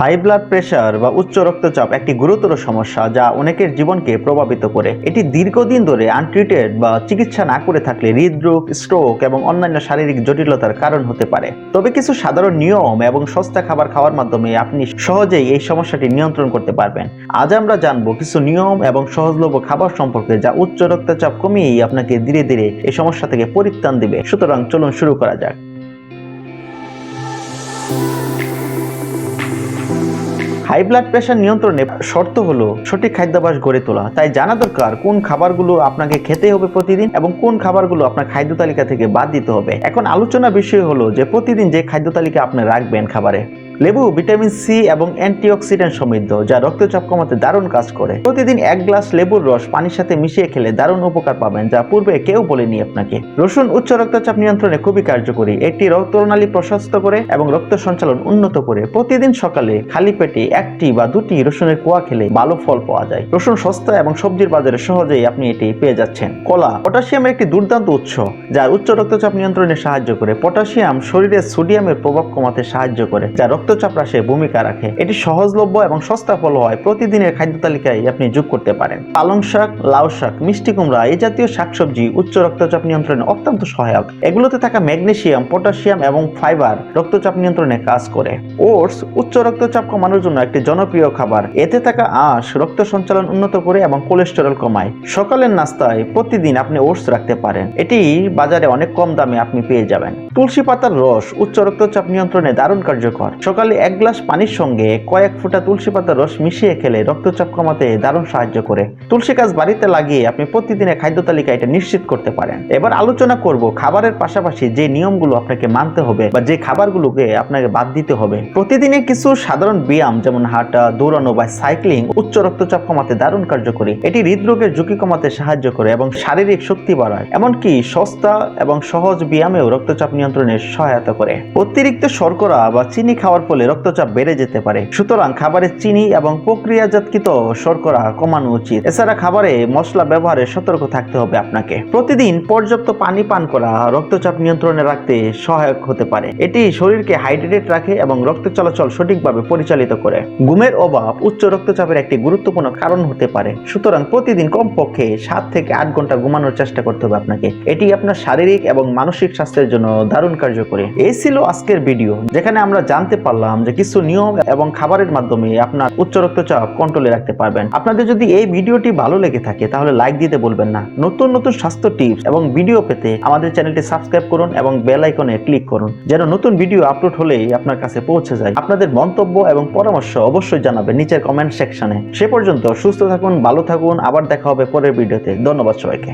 High blood pressure বা উচ্চ রক্তচাপ একটি গুরুতর সমস্যা যা অনেকের জীবনকে প্রভাবিত করে। এটি দীর্ঘদিন ধরে আনট্রিটেড বা চিকিৎসা না করে থাকলে হৃদরোগ স্ট্রোক এবং অন্যান্য শারীরিক জটিলতার কারণ হতে পারে। তবে কিছু সাধারণ নিয়ম এবং সস্তা খাবার খাওয়ার মাধ্যমে আপনি সহজেই এই সমস্যাটি নিয়ন্ত্রণ করতে পারবেন। আজ আমরা জানব কিছু নিয়ম এবং সহজলভ্য খাবার সম্পর্কে যা উচ্চ রক্তচাপ কমিয়েই আপনাকে ধীরে ধীরে এই সমস্যা থেকে পরিত্রাণ দিবে। সুতরাং চলুন শুরু করা যাক। হাই ব্লাড প্রেশার নিয়ন্ত্রণে শর্ত হলো সঠিক খাদ্যাভ্যাস গড়ে তোলা। তাই জানা দরকার কোন খাবারগুলো আপনাকে খেতে হবে প্রতিদিন এবং কোন খাবারগুলো আপনার খাদ্য তালিকা থেকে বাদ দিতে হবে। এখন আলোচনা বিষয় হলো যে প্রতিদিন যে খাদ্য তালিকা আপনি রাখবেন খাবারে লেবু, ভিটামিন সি এবং অ্যান্টিঅক্সিডেন্ট সমৃদ্ধ, যা রক্তচাপ কমাতে দারুণ কাজ করে। প্রতিদিন এক গ্লাস লেবুর রস পানির সাথে মিশিয়ে খেলে দারুণ উপকার পাবেন, যা পূর্বে কেউ বলেনি আপনাকে। রসুন উচ্চ রক্তচাপ নিয়ন্ত্রণে খুবই কার্যকরী এটি রক্তনালী প্রশস্ত করে এবং রক্ত সঞ্চালন উন্নত করে। প্রতিদিন সকালে খালি পেটে একটি বা দুটি রসুনের কোয়া খেলে ভালো ফল পাওয়া যায়। রসুন সস্তা এবং সবজির বাজারে সহজেই আপনি এটি পেয়ে যাচ্ছেন। কলা, পটাশিয়ামের একটি দুর্দান্ত উৎস যা উচ্চ রক্তচাপ নিয়ন্ত্রণে সাহায্য করে। পটাশিয়াম শরীরে সোডিয়ামের প্রভাব কমাতে সাহায্য করে, যা রক্তচাপ হ্রাসে ভূমিকা রাখে। এটি সহজলভ্য এবং সস্তা ফল হয়। প্রতিদিনের খাদ্য তালিকায় আপনি যোগ করতে পারেন। পালং শাক, লাউ শাক, মিষ্টি কুমড়া এই জাতীয় শাকসবজি উচ্চ রক্তচাপ নিয়ন্ত্রণে অত্যন্ত সহায়ক। এগুলোতে থাকা ম্যাগনেশিয়াম পটাশিয়াম এবং ফাইবার রক্তচাপ নিয়ন্ত্রণে কাজ করে। ওটস উচ্চ রক্তচাপ কমানোর জন্য একটি জনপ্রিয় খাবার। এতে থাকা আঁশ রক্ত সঞ্চালন উন্নত করে এবং কোলেস্টেরল কমায়। সকালের নাস্তায় প্রতিদিন আপনি ওটস রাখতে পারেন। এটি বাজারে অনেক কম দামে আপনি পেয়ে যাবেন। তুলসী পাতার রস উচ্চ রক্তচাপ নিয়ন্ত্রণে দারুণ কার্যকর। সকালে এক গ্লাস পানির সঙ্গে কয়েক ফোঁটা তুলসী পাতার রস মিশিয়ে খেলে রক্তচাপ কমাতে দারুণ সাহায্য করে। তুলসী গাছ বাড়িতে লাগিয়ে আপনি প্রতিদিনের খাদ্য তালিকা এটা নিশ্চিত করতে পারেন। এবার আলোচনা করব খাবারের পাশাপাশি যে নিয়মগুলো আপনাকে মানতে হবে বা যে খাবারগুলোকে আপনাকে বাদ দিতে হবে। প্রতিদিনে কিছু সাধারণ ব্যায়াম যেমন হাঁটা, দৌড়ানো বা সাইক্লিং উচ্চ রক্তচাপ কমাতে দারুণ কার্যকরী। এটি হৃদরোগের ঝুঁকি কমাতে সাহায্য করে এবং শারীরিক শক্তি বাড়ায়। এমনকি সস্তা এবং সহজ ব্যায়ামেও রক্তচাপ নিয়ন্ত্রণে সহায়তা করে। অতিরিক্ত শর্করা বা চিনি খাওয়ার ফলে রক্তচাপ বেড়ে যেতে পারে। সুতরাং খাবারে চিনি এবং প্রক্রিয়াজাতকৃত শর্করা কমানো উচিত। এছাড়া খাবারে মশলা ব্যবহারে সতর্ক থাকতে হবে আপনাকে। প্রতিদিন পর্যাপ্ত পানি পান করা রক্তচাপ নিয়ন্ত্রণে রাখতে সহায়ক হতে পারে। এটি শরীরকে হাইড্রেটেড রাখে এবং রক্ত চলাচল সঠিকভাবে পরিচালিত করে। ঘুমের অভাব উচ্চ রক্তচাপের একটি গুরুত্বপূর্ণ কারণ হতে পারে। সুতরাং প্রতিদিন কমপক্ষে সাত থেকে আট ঘণ্টা ঘুমানোর চেষ্টা করতে হবে আপনাকে। এটি আপনার শারীরিক এবং মানসিক স্বাস্থ্যের জন্য দারুণ কার্যকরী। এই ছিল আজকের ভিডিও, যেখানে আমরা জানতে পারলাম যে কিছু নিয়ম এবং খাবারের মাধ্যমে আপনার উচ্চ রক্তচাপ কন্ট্রোলে রাখতে পারবেন। আপনাদের যদি এই ভিডিওটি ভালো লেগে থাকে, তাহলে লাইক দিতে বলবেন না। নতুন নতুন স্বাস্থ্য টিপস এবং ভিডিও পেতে আমাদের চ্যানেলটি সাবস্ক্রাইব করুন এবং বেল আইকনে ক্লিক করুন, যেন নতুন ভিডিও আপলোড হলেই আপনার কাছে পৌঁছে যায়। আপনাদের মন্তব্য এবং পরামর্শ অবশ্যই জানাবেন নিচের কমেন্ট সেকশনে সে পর্যন্ত সুস্থ থাকুন, ভালো থাকুন, আবার দেখা হবে পরের ভিডিওতে ধন্যবাদ সবাইকে।